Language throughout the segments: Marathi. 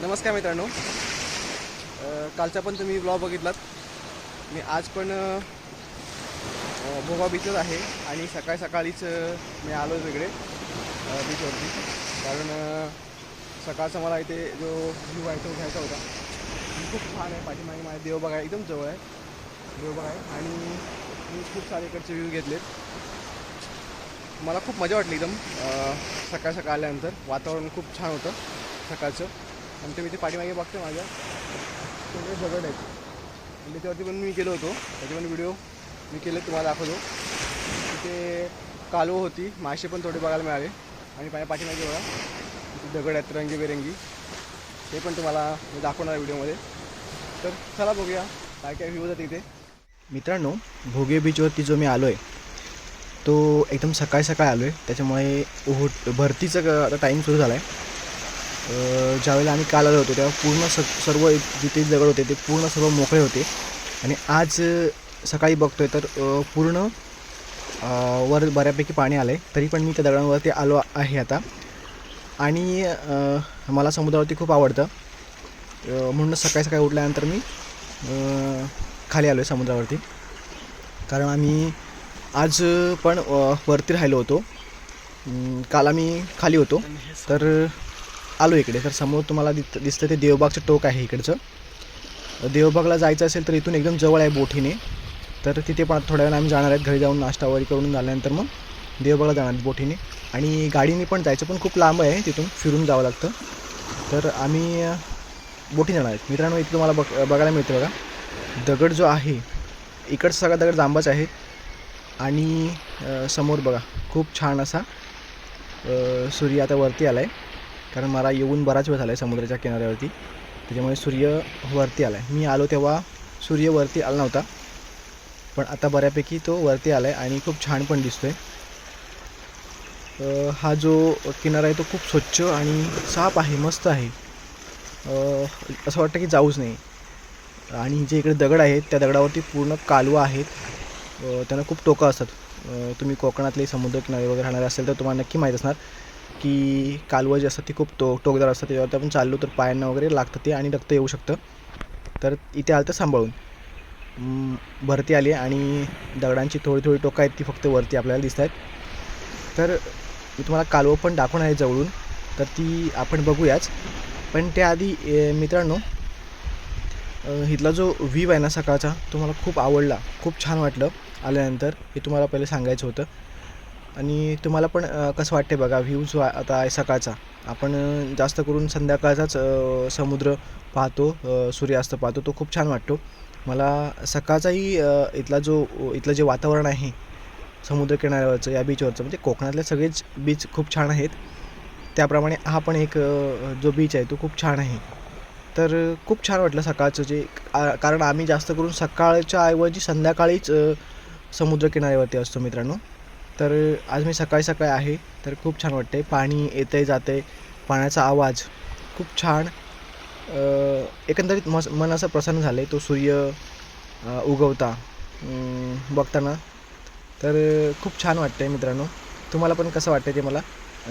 नमस्कार मित्रांनो. कालचा पण तुम्ही ब्लॉग बघितलात. मी आज पण अ, बीचच भोगा आहे आणि सकाळी सकाळीच मी आलो तिकडे बीचवरती कारण सकाळचा मला इथे जो व्ह्यू आहे तो घ्यायचा होता. खूप छान आहे पाठीमागे माझ्या देवबाग आहे एकदम जवळ आहे. देवबाग आहे. आणि मी खूप सारे इकडचे व्ह्यू घेतलेत. मला खूप मजा वाटली एकदम सकाळ सकाळ आल्यानंतर. वातावरण खूप छान होतं सकाळचं. आणि ते मी ते पाठीमागे बघते माझ्या. सगळे दगड आहेत. आणि त्याच्यावरती पण मी गेलो होतो. त्याचे पण व्हिडिओ मी केले तुम्हाला दाखवतो. तिथे कालव होती. मासे पण थोडे बघायला मिळाले. आणि माझ्या पाठीमागे बघा. तिथे दगड आहेत रंगीबेरंगी. ते पण तुम्हाला मी दाखवणार आहे व्हिडिओमध्ये तर चला बघूया. काय काय व्ह्यू होतात तिथे मित्रांनो भोगे बीचवरती जो मी आलो आहे तो एकदम सकाळी सकाळी आलो आहे त्याच्यामुळे ओहोट भरतीचं क- आता टाईम सुरू झाला आहे ज्यावेळेला आम्ही काल आलो होतो तेव्हा पूर्ण स सर्व जिथे दगड होते ते पूर्ण सर्व मोकळे होते. आणि आज सकाळी बघतोय तर पूर्ण वर बऱ्यापैकी पाणी आलं आहे तरी पण मी त्या दगडांवरती आलो आहे आता. आणि मला समुद्रावरती खूप आवडतं. म्हणून सकाळी सकाळी उठल्यानंतर मी खाली आलो आहे समुद्रावरती. कारण आम्ही आज पण वरती राहिलो होतो. काल आम्ही खाली होतो. तर आलो इकडे. तर समोर तुम्हाला दित दिसतं ते देवबागचं टोक आहे इकडचं. देवबागला जायचं असेल तर इथून एकदम जवळ आहे बोटीने. तर तिथे पण थोड्या वेळा आम्ही जाणार आहेत. घरी जाऊन नाश्ता वगैरे करून झाल्यानंतर मग देवबागला जाणार आहेत बोटीने. आणि गाडीने पण जायचं पण खूप लांब आहे. तिथून फिरून जावं लागतं. तर आम्ही बोटी जाणार आहेत. मित्रांनो इथे तुम्हाला बघ बघायला मिळतं बघा. दगड जो आहे इकडचा सगळा दगड जांबाच आहे. आणि समोर बघा खूप छान असा सूर्य आता वरती आला आहे कारण मला येऊन बराच वेळ झाला आहे समुद्राच्या किनाऱ्यावरती. त्याच्यामुळे सूर्य वरती आला आहे मी आलो तेव्हा सूर्य वरती आला नव्हता. पण आता बऱ्यापैकी तो वरती आला आहे आणि खूप छान पण दिसतो आहे हा जो किनारा आहे तो खूप स्वच्छ आणि साफ आहे मस्त आहे. असं वाटतं की जाऊच नाही. आणि जे इकडे दगड आहेत त्या दगडावरती पूर्ण कालवा आहेत. त्यांना खूप टोकं असतात. तुम्ही कोकणातले समुद्रकिनारे वगैरे राहणारे असेल तर तुम्हाला नक्की माहीत असणार. की कालवं जे असतात ती खूप टो टोकदार असतात त्याच्यावरती आपण चाललो तर पायांना वगैरे लागतं ते आणि रक्त येऊ शकतं. तर इथे आलं तर सांभाळून. भरती आली आणि दगडांची थोडी थोडी टोकं आहेत ती फक्त वरती आपल्याला दिसत आहेत. तर मी तुम्हाला कालवं पण दाखवणार आहे जवळून. तर ती आपण बघूयाच. पण त्याआधी मित्रांनो इथला जो व्ह्यू आहे ना सकाळचा तो मला खूप आवडला खूप छान वाटलं आल्यानंतर हे तुम्हाला पहिले सांगायचं होतं. आणि तुम्हाला पण कसं वाटते बघा व्ह्यू जो आता आहे सकाळचा. आपण जास्त करून संध्याकाळचाच समुद्र पाहतो सूर्यास्त पाहतो तो खूप छान वाटतो. मला सकाळचाही इथला जो इथलं जे वातावरण आहे समुद्रकिनाऱ्यावरचं या बीचवरचं म्हणजे कोकणातले सगळेच बीच खूप छान आहेत. त्याप्रमाणे हा पण एक जो बीच आहे तो खूप छान आहे. तर खूप छान वाटलं सकाळचं जे कारण आम्ही जास्त करून सकाळच्या ऐवजी संध्याकाळीच समुद्रकिनाऱ्यावरती असतो मित्रांनो. तर आज मी सकाळी सकाळी आहे तर खूप छान वाटते. पाणी येते जाते पाण्याचा आवाज खूप छान. एकंदरीत मस मन असं प्रसन्न झालं आहे तो सूर्य उगवता बघताना. तर खूप छान वाटते मित्रांनो. तुम्हाला पण कसं वाटतं ते मला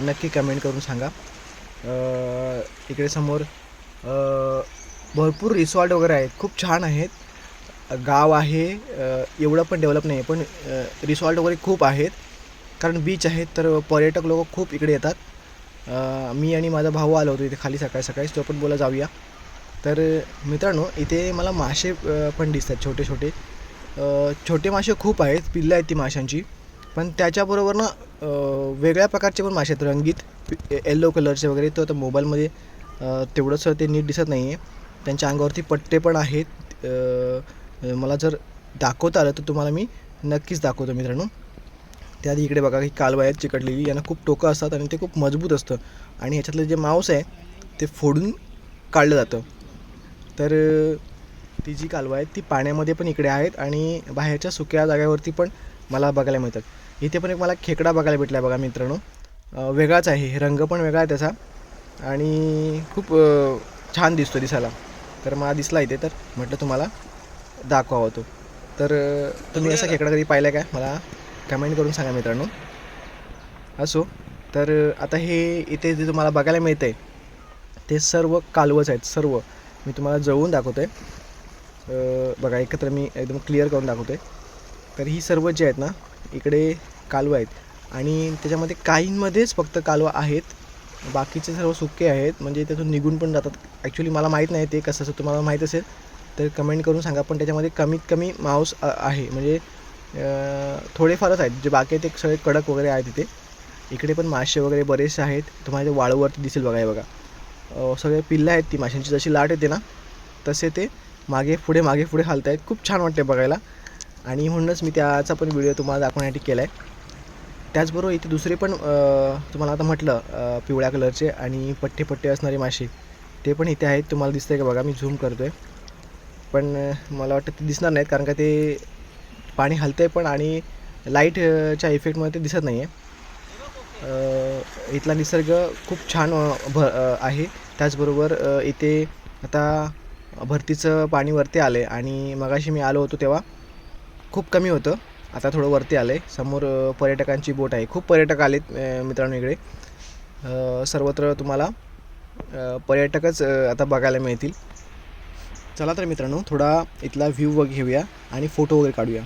नक्की कमेंट करून सांगा. इकडे समोर भरपूर रिसॉर्ट वगैरे आहेत. खूप छान आहेत. गाव आहे एवढं पण डेव्हलप नाही आहे पण रिसॉर्ट वगैरे खूप आहेत. कारण बीच आहेत तर पर्यटक लोक खूप इकडे येतात. मी आणि माझा भाऊ आलो होतो इथे खाली सकाळी सकाळी तो पण बोला जाऊया. तर मित्रांनो इथे मला मासे पण दिसतात छोटे छोटे. छोटे मासे खूप आहेत पिल्लं आहेत ती माशांची. पण त्याच्याबरोबर ना वेगळ्या प्रकारचे पण मासे आहेत. रंगीत येल्लो कलरचे वगैरे तो आता मोबाईलमध्ये तेवढंसं ते नीट दिसत नाही आहे त्यांच्या अंगावरती पट्टे पण आहेत. मला जर दाखवता आलं तर तुम्हाला मी नक्कीच दाखवतो मित्रांनो. त्याआधी इकडे बघा ही कालवा आहेत चिकटलेली यांना खूप टोकं असतात आणि ते खूप मजबूत असतं. आणि ह्याच्यातलं जे मांस आहे ते फोडून काढलं जातं. तर ती जी कालवा आहेत ती पाण्यामध्ये पण इकडे आहेत आणि बाहेरच्या सुक्या जागेवरती पण मला बघायला मिळतात. इथे पण एक मला खेकडा बघायला भेटला आहे बघा मित्रांनो. वेगळाच आहे रंग पण वेगळा आहे त्याचा. आणि खूप छान दिसतो दिसायला. तर मला दिसला इथे तर म्हटलं तुम्हाला दाखवावं तो. तर तुम्ही असा खेकडा कधी पाहिला काय? मला कमेंट करून सांगा मित्रांनो. असो तर आता हे इथे जे तुम्हाला बघायला मिळतं आहे ते सर्व कालवच आहेत सर्व. मी तुम्हाला जवळून दाखवतो आहे बघा एकत्र मी एकदम क्लिअर करून दाखवतो आहे तर ही सर्व जे आहेत ना इकडे कालवं आहेत. आणि त्याच्यामध्ये काहींमध्येच फक्त कालवं आहेत. बाकीचे सर्व सुके आहेत म्हणजे त्यातून निघून पण जातात. ॲक्च्युली मला माहीत नाही ते कसं असं तुम्हाला माहीत असेल तर कमेंट करून सांगा. पण त्याच्यामध्ये कमीत कमी मांस आहे. म्हणजे थोडेफारच आहेत. जे बाकी आहेत ते सगळे कडक वगैरे आहेत तिथे इकडे पण मासे वगैरे बरेचसे आहेत. तुम्हाला ते वाळूवरती दिसेल बघा हे बघा. सगळे पिल्लं आहेत ती माशांची. जशी लाट येते ना तसे ते मागे पुढे मागे पुढे हालत आहेत खूप छान वाटते बघायला. आणि म्हणूनच मी त्याचा पण व्हिडिओ तुम्हाला दाखवण्यासाठी केला आहे त्याचबरोबर इथे दुसरे पण तुम्हाला आता म्हटलं पिवळ्या कलरचे आणि पट्टे पट्टे असणारे मासे. ते पण इथे आहेत. तुम्हाला दिसतं आहे का बघा? मी झूम करतो आहे पण मला वाटतं ते दिसणार नाहीत कारण का ते पाणी हलतं आहे पण आणि लाईटच्या इफेक्टमध्ये ते दिसत नाही आहे इथला निसर्ग खूप छान भ आहे. त्याचबरोबर इथे आता भरतीचं पाणी वरती आलं आहे आणि मगाशी मी आलो होतो तेव्हा. खूप कमी होतं. आता थोडं वरती आलं आहे समोर पर्यटकांची बोट आहे. खूप पर्यटक आलेत मित्रांनो इकडे. सर्वत्र तुम्हाला पर्यटकच आता बघायला मिळतील. चला तर मित्रांनो थोडा इथला व्ह्यू घेऊया आणि फोटो वगैरे काढूया.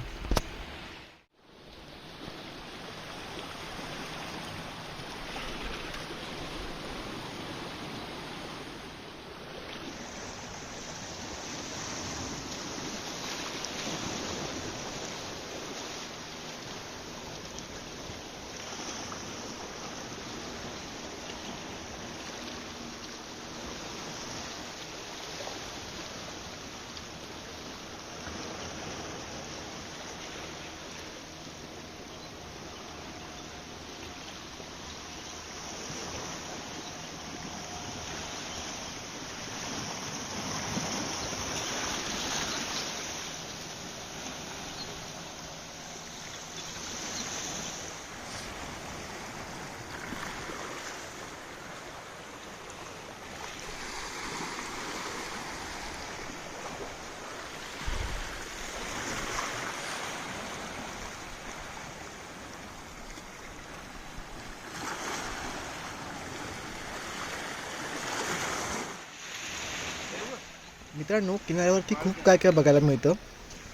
मित्रांनो किनाऱ्यावरती खूप काय काय बघायला मिळतं.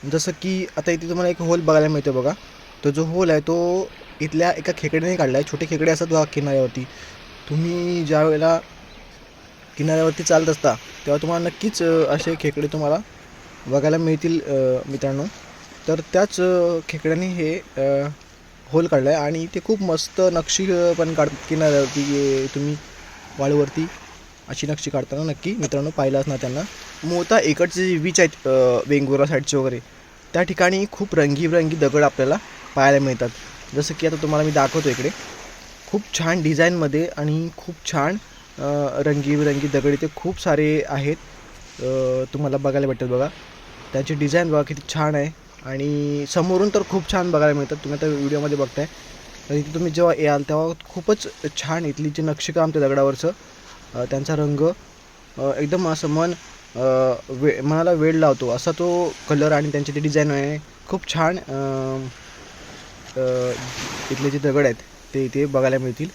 जसं की आता इथे तुम्हाला एक होल बघायला मिळतो बघा. तो जो होल आहे तो इथल्या एका खेकड्याने काढला आहे छोटे खेकडे असतात बघा किनाऱ्यावरती. तुम्ही ज्या वेळेला किनाऱ्यावरती चालत असता तेव्हा तुम्हाला नक्कीच असे खेकडे तुम्हाला बघायला मिळतील मित्रांनो. तर त्याच खेकड्याने हे होल काढला आहे आणि ते खूप मस्त नक्षी पण काढतात किनाऱ्यावरती तुम्ही वाळूवरती अशी नक्षी काढताना नक्की मित्रांनो पाहिलं असणार त्यांना. मोता इकडचे जे बीच आहेत वेंगुर्ला साईडचे वगैरे त्या ठिकाणी खूप रंगीबिरंगी दगड आपल्याला पाहायला मिळतात. जसं की आता तुम्हाला मी दाखवतो इकडे. खूप छान डिझाईनमध्ये आणि खूप छान रंगीबिरंगी दगड इथे खूप सारे आहेत. तुम्हाला बघायला भेटतात बघा. त्याची डिझाईन बघा किती छान आहे. आणि समोरून तर खूप छान बघायला मिळतात. तुम्ही आता व्हिडिओमध्ये बघताय. तर इथे तुम्ही जेव्हा याल तेव्हा खूपच छान इथली जे नक्षीकाम त्या दगडावरचं त्यांचा रंग एकदम असं मन वे मनाला वेळ लावतो. असा तो कलर आणि त्यांची ती डिझाईन आहे. खूप छान इथले जे दगड आहेत ते इथे बघायला मिळतील.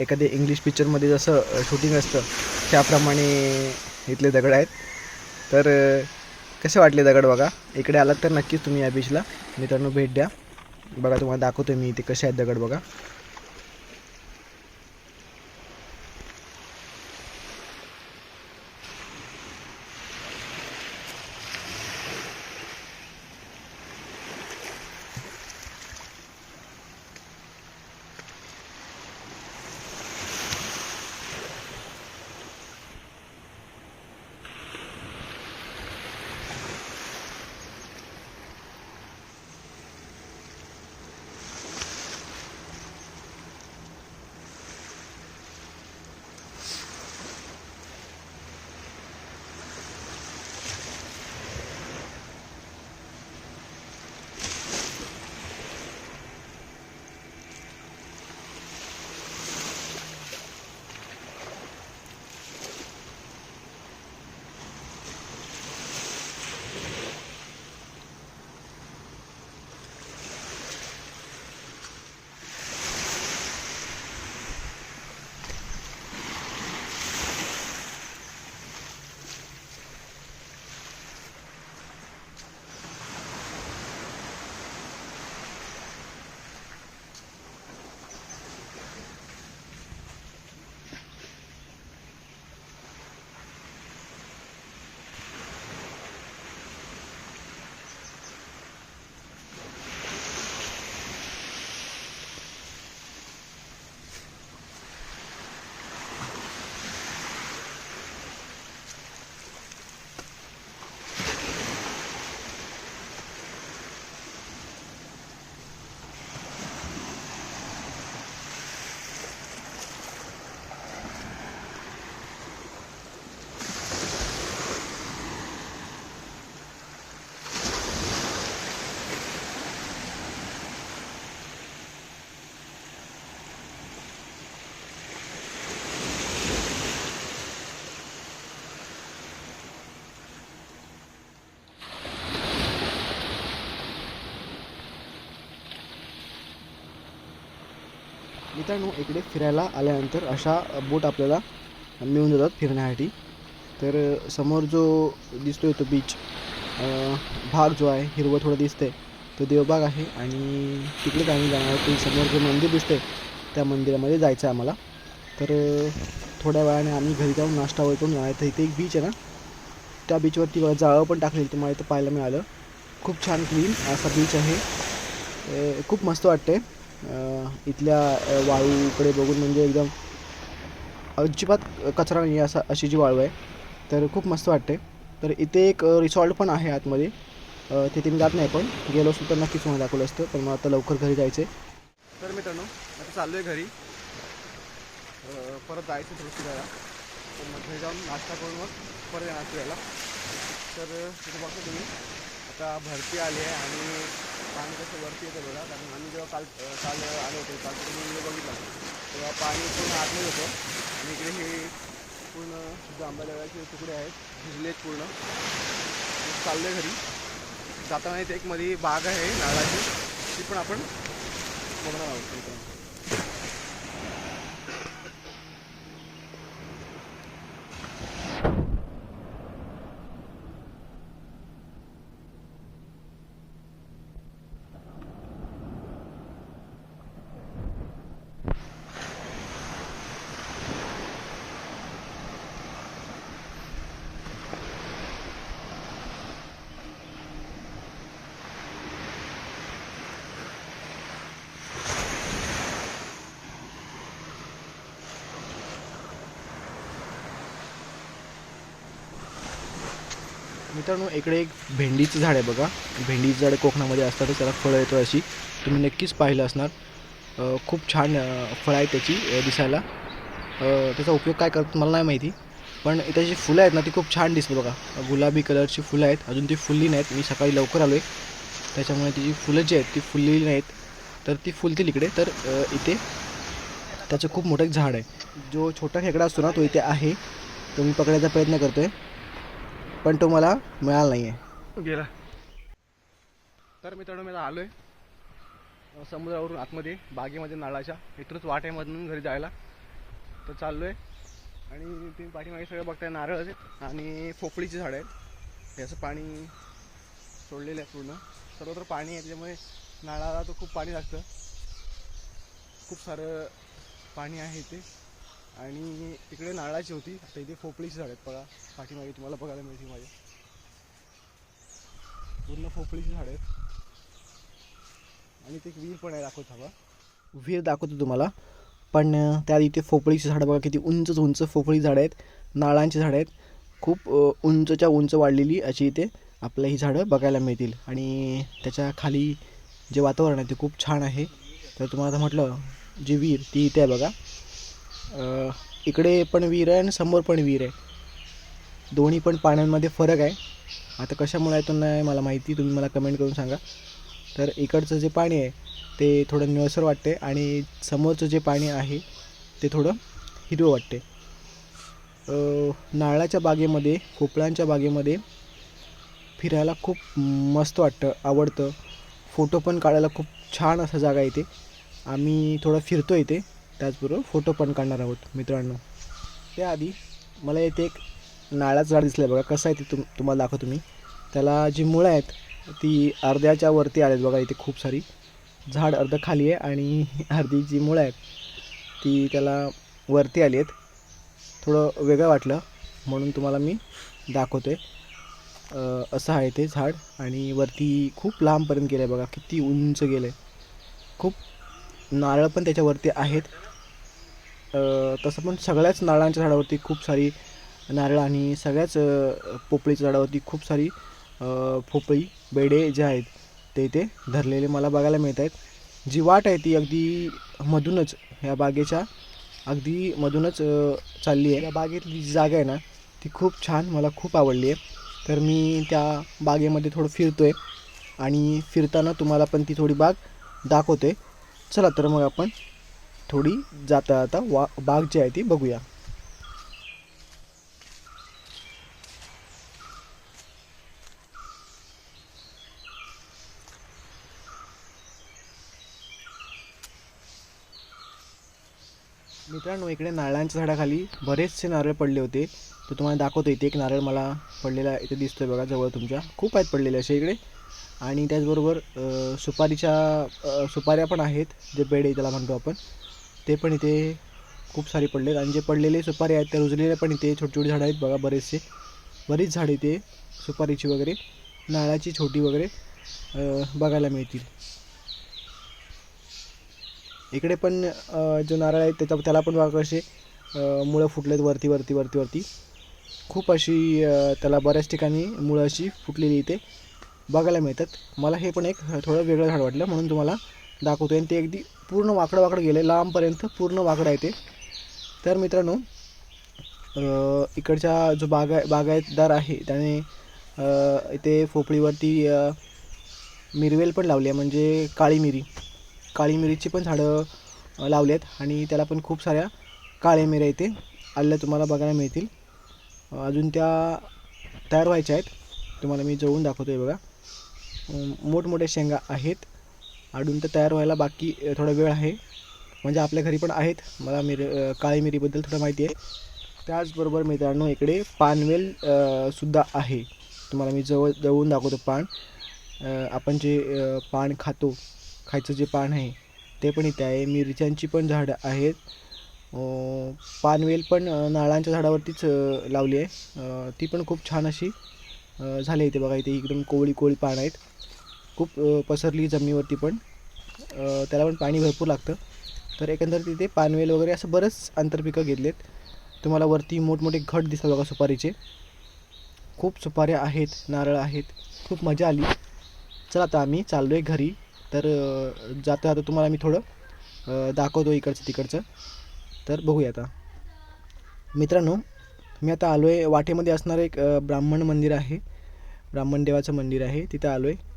एखाद्या इंग्लिश पिक्चरमध्ये जसं शूटिंग असतं त्याप्रमाणे इथले दगड आहेत. तर कसे वाटले दगड बघा? इकडे आलात तर नक्कीच तुम्ही या बीचला मित्रांनो भेट द्या. बघा तुम्हाला दाखवतो मी इथे कसे आहेत दगड बघा. मित्रांनो इकडे फिरायला आल्यानंतर अशा बोट आपल्याला मिळून जातात फिरण्यासाठी. तर समोर जो दिसतोय तो बीच भाग जो आहे हिरवं थोडं दिसतंय तो देवबाग आहे. आणि तिकडे आम्ही जाणार ते समोर जे मंदिर दिसतंय त्या मंदिरामध्ये जायचं आहे आम्हाला. तर थोड्या वेळाने आम्ही घरी जाऊन नाश्ता वगैरे करून जाणार. तर इथे एक बीच आहे ना त्या बीचवरती जाळं पण टाकलेली तुम्हाला इथं पाहायला मिळालं. खूप छान क्लीन असा बीच आहे. खूप मस्त वाटते इथल्या वाळूकडे बघून म्हणजे एकदम अजिबात कचरा नाही असा अशी जी वाळू आहे. तर खूप मस्त वाटते. तर इथे एक रिसॉर्ट पण आहे आतमध्ये. तिथे मी जात नाही पण. गेलो असतो तर नक्कीच मला दाखवलं असतं. पण मला आता लवकर घरी जायचं आहे तर मित्रांनो आता चाललो आहे घरी परत जायचं थोडं फिरायला. तर मग घरी जाऊन नाश्ता करून मग परत येणार फिरायला. तर तिथे बघतो तुम्ही. आता भरती आली आहे आणि पाणी कसं वरती येतं बघा. कारण आम्ही जेव्हा काल काल आलो होतो काल तुम्ही बघितलं. तेव्हा पाणी पूर्ण आतमध्ये होतं. आणि इकडे हे पूर्ण सुद्धा आंब्याचे तुकडे आहेत. भिजलेत पूर्ण. चाललं आहे घरी. जाताना इथे एक मध्ये बाग आहे नारळाची. ती पण आपण बघणार आहोत. मित्रांनो इकडे एक भेंडीचं झाड आहे बघा. भेंडीचं झाड कोकणामध्ये असतातच त्याला फळं येतो अशी. तुम्ही नक्कीच पाहिलं असणार. खूप छान फळं आहे त्याची दिसायला. त्याचा उपयोग काय करतात मला नाही माहिती. पण त्याची जी फुलं आहेत ना ती खूप छान दिसते बघा. गुलाबी कलरची फुलं आहेत. अजून ती फुलली नाहीत. मी सकाळी लवकर आलो आहे त्याच्यामुळे तिची फुलं जी आहेत ती फुललेली नाहीत. तर ती फुलतील इकडे. तर इथे त्याचं खूप मोठं एक झाड आहे. जो छोटा खेकडा असतो ना तो इथे आहे. तो मी पकडायचा प्रयत्न करतो आहे पण तो मला मिळाला नाही आहे गेला. तर मित्रांनो मी आता आलो आहे समुद्रावरून आतमध्ये बागेमध्ये नाळाच्या इथूनच वाटेमधून घरी जायला. तर चाललो आहे आणि तुम्ही पाठीमागे सगळं बघताय नारळ आणि पोपळीची झाडं आहेत. याचं पाणी सोडलेलं आहे पूर्ण. सर्वत्र पाणी आहे त्याच्यामुळे नाळाला तर खूप पाणी लागतं. खूप सारं पाणी आहे इथे. आणि इकडे नारळाची होती. आता इथे पोपळीची झाड आहेत बघा. पाठीमागे तुम्हाला बघायला मिळतील माझे पूर्ण पोपळीची झाड आहेत. आणि ते एक विहीर पण आहे दाखवत हवा विहीर दाखवतो तुम्हाला. पण त्या इथे फोपळीची झाडं बघा किती उंचच उंच फोपळी झाडं आहेत. नाळांची झाडं आहेत. खूप उंचच्या उंच वाढलेली अशी इथे आपल्या ही झाडं बघायला मिळतील. आणि त्याच्याखाली जे वातावरण आहे ते खूप छान आहे. तर तुम्हाला आता म्हटलं जी विहीर ती इथे आहे बघा. इकडे पण विहीर आहे आणि समोर पण विहीर आहे. दोन्ही पण पाण्यांमध्ये फरक आहे. आता कशामुळे आहे तो नाही मला माहिती तुम्ही मला कमेंट करून सांगा. तर इकडचं जे पाणी आहे ते थोडं निळसर वाटते आणि समोरचं जे पाणी आहे ते थोडं हिरवं वाटते. नारळाच्या बागेमध्ये पोपळांच्या बागेमध्ये फिरायला खूप मस्त वाटतं आवडतं. फोटो पण काढायला खूप छान असं जागा आहे इथे. आम्ही थोडं फिरतो इथे. त्याचबरोबर फोटो पण काढणार आहोत मित्रांनो. त्याआधी मला इथे एक नाळाचं झाड दिसलं आहे बघा. कसं आहे ते तुम तुम्हाला दाखवतो मी. त्याला जी मुळं आहेत ती अर्ध्याच्या वरती आलेत बघा इथे खूप सारी. झाड अर्ध खाली आहे आणि अर्धी जी मुळं आहेत ती त्याला वरती आली आहेत. थोडं वेगळं वाटलं म्हणून तुम्हाला मी दाखवतो आहे असं आहे ते झाड आणि वरती खूप लांबपर्यंत गेलं आहे बघा. किती उंच गेलं आहे खूप नारळ पण त्याच्यावरती आहेत. तसं पण सगळ्याच नारळांच्या झाडावरती खूप सारी नारळ आणि सगळ्याच पोपळीच्या झाडावरती खूप सारी पोपळी बेडे जे आहेत ते इथे धरलेले मला बघायला मिळत आहेत जी वाट आहे ती अगदी मधूनच ह्या बागेच्या अगदी मधूनच चालली आहे. या बागेतली जी जागा आहे ना ती खूप छान मला खूप आवडली आहे. तर मी त्या बागेमध्ये थोडं फिरतो आहे आणि फिरताना तुम्हाला पण ती थोडी बाग दाखवते चला तर मग आपण थोडी जाता जाता वा बाग जी आहे ती बघूया. मित्रांनो इकडे नारळांच्या झाडाखाली बरेचसे नारळ पडले होते. तर तुम्हाला दाखवतो इथे एक नारळ मला पडलेला इथे दिसतोय बघा जवळ तुमच्या. खूप आहेत पडलेले असे इकडे. आणि त्याचबरोबर सुपारीच्या सुपाऱ्या पण आहेत जे बेडे त्याला म्हणतो आपण. ते पण इथे खूप सारे पडलेत. आणि जे पडलेले सुपारी आहेत त्या रुजलेले पण इथे छोटी छोटी झाडं आहेत बघा बरेचसे. बरीच झाडं इथे सुपारीची वगैरे नारळाची छोटी वगैरे बघायला मिळतील. इकडे पण जो नारळ आहे त्याच्या त्याला पण बघा कसे मुळं फुटलेत वरती वरती वरती वरती. खूप अशी त्याला बऱ्याच ठिकाणी मुळं अशी फुटलेली इथे. बघायला मिळतात. मला हे पण एक थोडं वेगळं झाड वाटलं म्हणून तुम्हाला दाखवतो आणि ते अगदी पूर्ण वाकडं वाकडं गेलं लांबपर्यंत पूर्ण वाकडं आहे ते. तर मित्रांनो इकडच्या जो बागा बागायतदार आहे त्याने इथे फोपळीवरती मिरवेल पण लावली आहे म्हणजे काळी मिरी. काळी मिरीची पण झाडं लावली आहेत आणि त्याला पण खूप साऱ्या काळ्या मिऱ्या इथे आल्या तुम्हाला बघायला मिळतील. अजून त्या तयार व्हायच्या आहेत. तुम्हाला मी जवळून दाखवतो आहे बघा मोठमोठ्या शेंगा आहेत. अडून तर तयार व्हायला बाकी थोडा वेळ आहे. म्हणजे आपल्या घरी पण आहेत. मला मिर काळी मिरीबद्दल थोडं माहिती आहे. त्याचबरोबर मित्रांनो इकडे पानवेल सुद्धा आहे. तुम्हाला मी जवळ जवळून दाखवतो पान. आपण जे पान खातो खायचं जे पान आहे ते पण इथे आहे. मिरच्यांची पण झाडं आहेत. पानवेल पण नाळांच्या झाडावरतीच लावली आहे. ती पण खूप छान अशी झाली इथे बघा. इथे एकदम कोवळी कोवळी पान आहेत. खूप पसरली जमिनीवरती पण. त्याला पण पाणी भरपूर लागतं. तर एकंदरीत तिथे पानवेल वगैरे असं बरंच आंतरपिकं घेतलेत. तुम्हाला वरती मोठमोठे घट दिसतात बघा सुपारीचे. खूप सुपाऱ्या आहेत नारळ आहेत. खूप मजा आली. चला आता आम्ही चाललो आहे घरी. तर जाता जाता तुम्हाला मी थोडं दाखवतो इकडचं तिकडचं. तर बघूया आता. मित्रांनो मी आता आलो आहे वाटेमध्ये असणारं एक ब्राह्मण मंदिर आहे. ब्राह्मण देवाचं मंदिर आहे. तिथं आलो आहे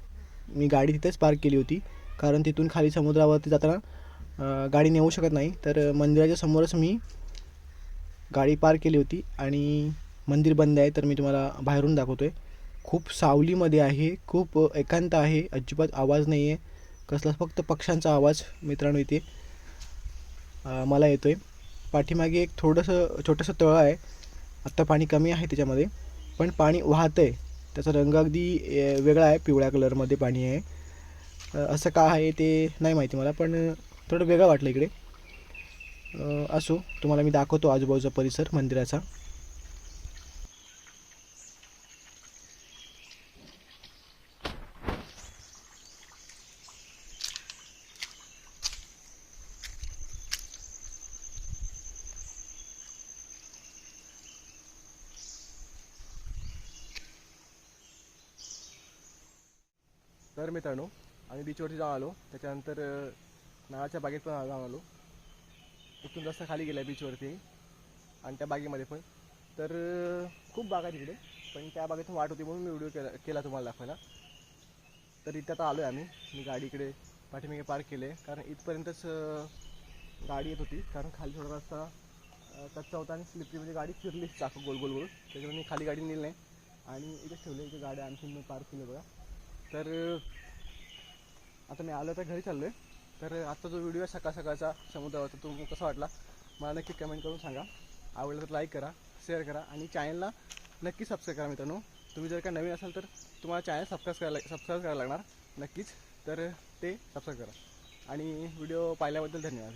मी गाडी तिथेच पार्क केली होती. कारण तिथून खाली समुद्रावरती जाताना गाडी नेऊ शकत नाही. तर मंदिराच्या समोरच मी गाडी पार्क केली होती आणि मंदिर बंद आहे तर मी तुम्हाला बाहेरून दाखवतो आहे खूप सावलीमध्ये आहे खूप एकांत आहे. अजिबात आवाज नाही आहे कसला फक्त पक्ष्यांचा आवाज मित्रांनो इथे मला येतो आहे पाठीमागे एक थोडंसं छोटंसं तळं आहे. आत्ता पाणी कमी आहे त्याच्यामध्ये. पण पाणी वाहतं आहे त्याचा रंग अगदी वेगळा आहे पिवळ्या कलरमध्ये पाणी आहे. असं का आहे ते नाही माहिती मला पण थोडं वेगळं वाटलं इकडे. असो तुम्हाला मी दाखवतो आजूबाजूचा परिसर मंदिराचा तर मित्रांनो आम्ही बीचवरती जाऊन आलो. त्याच्यानंतर नाळाच्या नारळाच्या बागेत पण जाऊन आलो. इथून जास्त खाली गेला बीचवरती आणि त्या बागेमध्ये पण. तर खूप खूप बागा तिकडे. पण त्या बागेतून वाट होती म्हणून मी व्हिडिओ केला केला तुम्हाला दाखवायला. तर इथं आता आलो आहे आम्ही. मी गाडी इकडे पाठीमागे पार्क केले कारण इथपर्यंतच गाडी येत होती. कारण खाली थोडा रस्ता कच्चा होता आणि स्लिपरी म्हणजे गाडी फिरली चाकू गोल गोल गोल. त्याच्यामुळे मी खाली गाडी नेली नाही. आणि इथे ठेवले इथे गाड्या आणखी मी पार्क केली बघा. तर आता मी आलो तर घरी चाललो आहे तर आजचा जो व्हिडिओ आहे सकाळ सकाळचा समुद्रावरचा तो कसा वाटला? मला नक्की कमेंट करून सांगा. आवडलं तर लाईक करा शेअर करा आणि चॅनलला नक्की सबस्क्राईब करा मित्रांनो. तुम्ही जर का नवीन असाल तर तुम्हाला चॅनल सबस्क्राईब करायला सबस्क्राईब करायला लागणार. नक्कीच. तर ते सबस्क्राईब करा. आणि व्हिडिओ पाहिल्याबद्दल धन्यवाद.